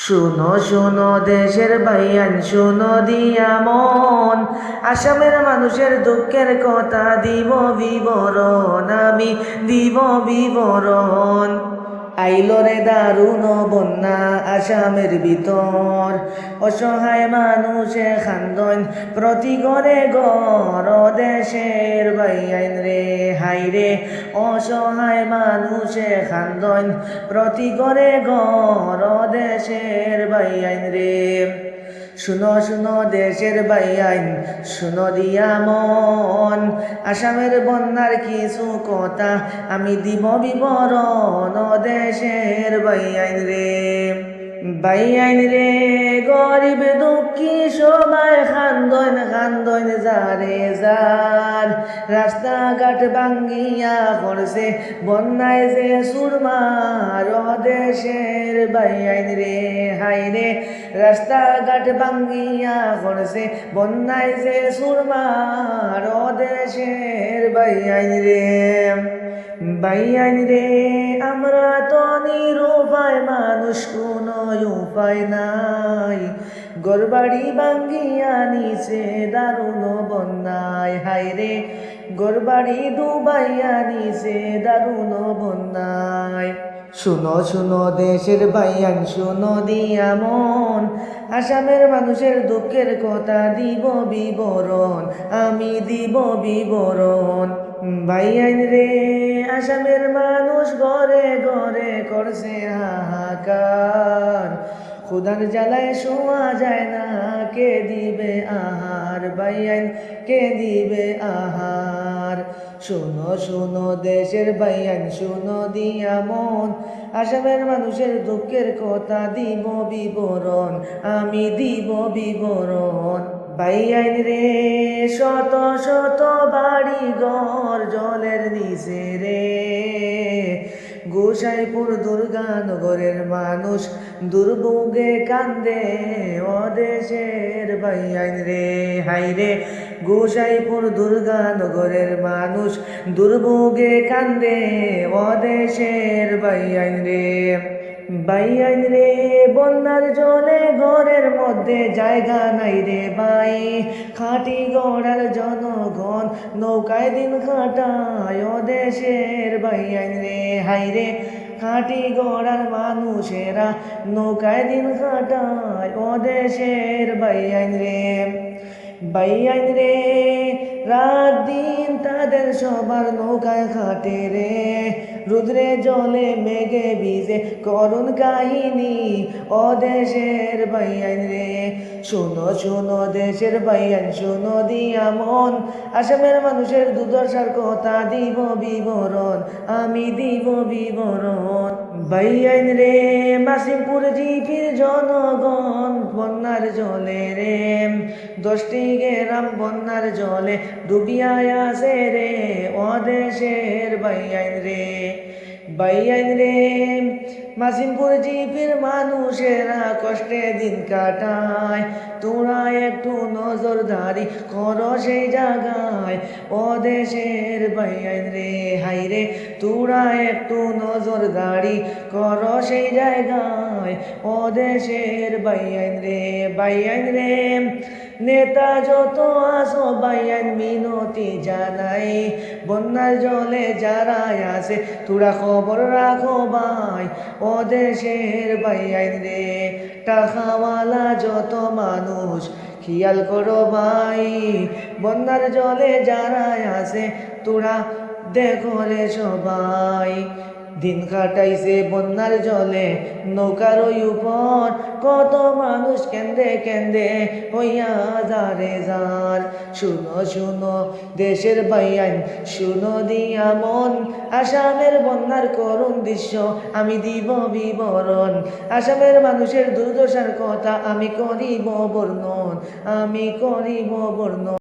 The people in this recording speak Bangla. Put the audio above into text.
শুনো শুনো দেশের ভাইয়ান, শুনো দিয়া মন। আসামের মানুষের দুঃখের কথা দিব বিবরণ, আমি দিব বিবরণ। আইলরে দারুণ বন্যা আসামের ভিতর। অসহায় মানুষে খান্দন প্রতি ঘরে গর দেশের বাইয়াইন রে, হাই রে। অসহায় মানুষে খান্দন প্রতি ঘরে গর দেশের বাইয়াইন রে। শুনো শুনো দেশের বাইয়াইন শুনো দিয়া মন। আসামের বন্যার কিছু কথা আমি দিব বিবরণ দেশের বাইয়াইন রে। বাইয়াইন রে, গরিব দুঃখী সবাই খান্দন খান্দন যারে যার। রাস্তাঘাট ভাঙ্গিয়া করছে বন্যায় যে সুরমার দেশের বাইয়াইন রে। হাই রে রাস্তাঘাট ভাঙ্গিয়া করছে বন্যায় যে সুরমার দেশের বাইয়াইন রে। বাইয়াইন রে, আমরা তো নিরুপায় মানুষ, কোনো উপায় নাই। গরবাড়ি ভাঙ্গিয়া নিচে দারুণ বন্যায় হাই রে গরবাড়ি ডুবাইয়া নিচে দারুণ বন্যায়। শুনো শুনো দেশের বাইয়ান শুনো দিয়া মন। আসামের মানুষের দুঃখের কথা দিব বিবরণ, আমি দিব বিবরণ। বাইয়ান রে, আসামের মানুষ ঘরে ঘরে করছে হাহাকার। খুদার জ্বালায় শোয়া যায় না, কে দিবে আহার? বাইয়ান কে দিবে আহার? শুনো শুনো দেশের বাইয়ান শুনো দিয়া মন। আসামের মানুষের দুঃখের কথা দিব বিবরণ, আমি দিব বিবরণ। বাইয়াইন রে, শত শত বাড়ি ঘর জলের নিচে রে। গোসাইপুর দুর্গানগরের মানুষ দুর্ভোগে কান্দে ও দেশের বাইয়াইন রে। হাই রে গোসাইপুর দুর্গানগরের মানুষ দুর্ভোগে কান্দে ও দেশের বাইয়াইন রে। বাইয়াইন রে, বন্যার জলে ঘরের মধ্যে জায়গা নাই রে বাই খাটি গড়ার জনগণ নৌকায় দিন খাটায় দেশের বাইয়াইন রে। হাই রে, খাটি গড়ার মানুষেরা নৌকায় দিন খাটায় দেশের বাইয়াইন রে। বাইয়াইন রে রাত দিন তাদের সবার নৌকায় খাটে রে। রুদ্রে জলে মেঘে ভিজে করুণ কাহিনী ও দেশের বাইয়াইন রে শোনো শোনো, দেশের বাইয়ান শোনো, দিয়া মন। আসামের মানুষের দুর্দশার কথা দিব বিবরণ, আমি দিব বিবরণ। বাইয়াইন রে মাসিমপুর জিপির জনগণ বন্যার জলে রে। দশটি গেরাম বন্যার জলে ডুবিয়ায় আসে রে ও দেশের বাইয়াইন রে। বাইয়াইন রে মাসিমপুর জিপির মানুষেরা কষ্টে দিন কাটায়। তোরা একটু নজরদারি করো সেই জায়গায়। ও দেশের বাইয়াইন রে হাই রে তোরা একটু নজরদারি করো সেই জায়গায়। ও দেশের বাইয়াইন রে বাইয়াইন রে নেতা যত আসো বাইয়ান মিনতি জানাই। বন্যার জলে যারা আসে তোরা খবর রাখো ভাই ও দেশের বাইয়াইন রে টাকাওয়ালা যত মানুষ, খেয়াল করো ভাই, বন্যার জলে যারা আছে, তোরা দেখো রে সবাই। দিন কাটাইছে বন্যার জলে। নৌকার ওই উপর কত মানুষ কেন্দে কেন্দে হইয়া যারে যার। শুনো শুনো, দেশের বাইয়ান, শুনো দিয়া মন। আসামের বন্যার করুণ দৃশ্য আমি দিব বিবরণ। আসামের মানুষের দুর্দশার কথা আমি করিব বর্ণন, আমি করিব বর্ণন।